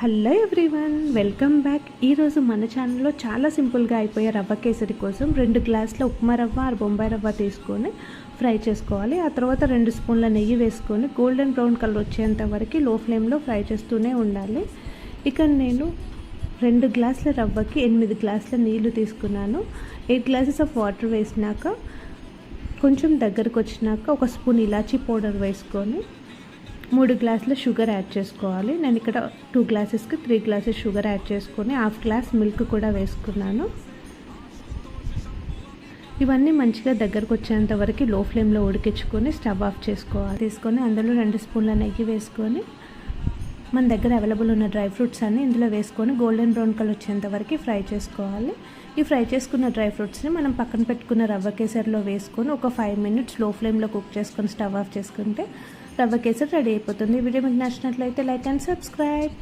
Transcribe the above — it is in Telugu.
Hello everyone welcome back. ఈరోజు మన ఛానల్లో చాలా సింపుల్గా అయిపోయే రవ్వ కేసరి కోసం రెండు గ్లాసుల ఉప్మా రవ్వ ఆరు బొంబాయి రవ్వ తీసుకొని ఫ్రై చేసుకోవాలి. ఆ తర్వాత రెండు స్పూన్ల నెయ్యి వేసుకొని గోల్డెన్ బ్రౌన్ కలర్ వచ్చేంత వరకు లో ఫ్లేమ్లో ఫ్రై చేస్తూనే ఉండాలి. ఇక నేను రెండు గ్లాసుల రవ్వకి ఎనిమిది గ్లాసుల నీళ్ళు తీసుకున్నాను. ఎయిట్ గ్లాసెస్ ఆఫ్ వాటర్ వేసినాక కొంచెం దగ్గరకు వచ్చినాక ఒక స్పూన్ ఇలాచీ పౌడర్ వేసుకొని మూడు గ్లాసుల షుగర్ యాడ్ చేసుకోవాలి. నేను ఇక్కడ టూ గ్లాసెస్కి త్రీ గ్లాసెస్ షుగర్ యాడ్ చేసుకొని హాఫ్ గ్లాస్ మిల్క్ కూడా వేసుకున్నాను. ఇవన్నీ మంచిగా దగ్గరకు వచ్చేంత వరకు లో ఫ్లేమ్లో ఉడికించుకొని స్టవ్ ఆఫ్ చేసుకోవాలి. తీసుకొని అందులో రెండు స్పూన్ల నెయ్యి వేసుకొని మన దగ్గర అవైలబుల్ ఉన్న డ్రై ఫ్రూట్స్ అన్నీ ఇందులో వేసుకొని గోల్డెన్ బ్రౌన్ కలర్ వచ్చేంత వరకు ఫ్రై చేసుకోవాలి. ఈ ఫ్రై చేసుకున్న డ్రై ఫ్రూట్స్ని మనం పక్కన పెట్టుకున్న రవ్వ కేసరిలో వేసుకొని ఒక ఫైవ్ మినిట్స్లో ఫ్లేమ్లో కుక్ చేసుకొని స్టవ్ ఆఫ్ చేసుకుంటే రవ్వ కేసరి రెడీ అయిపోతుంది. వీడియో మీకు నచ్చినట్లయితే లైక్ అండ్ సబ్స్క్రైబ్.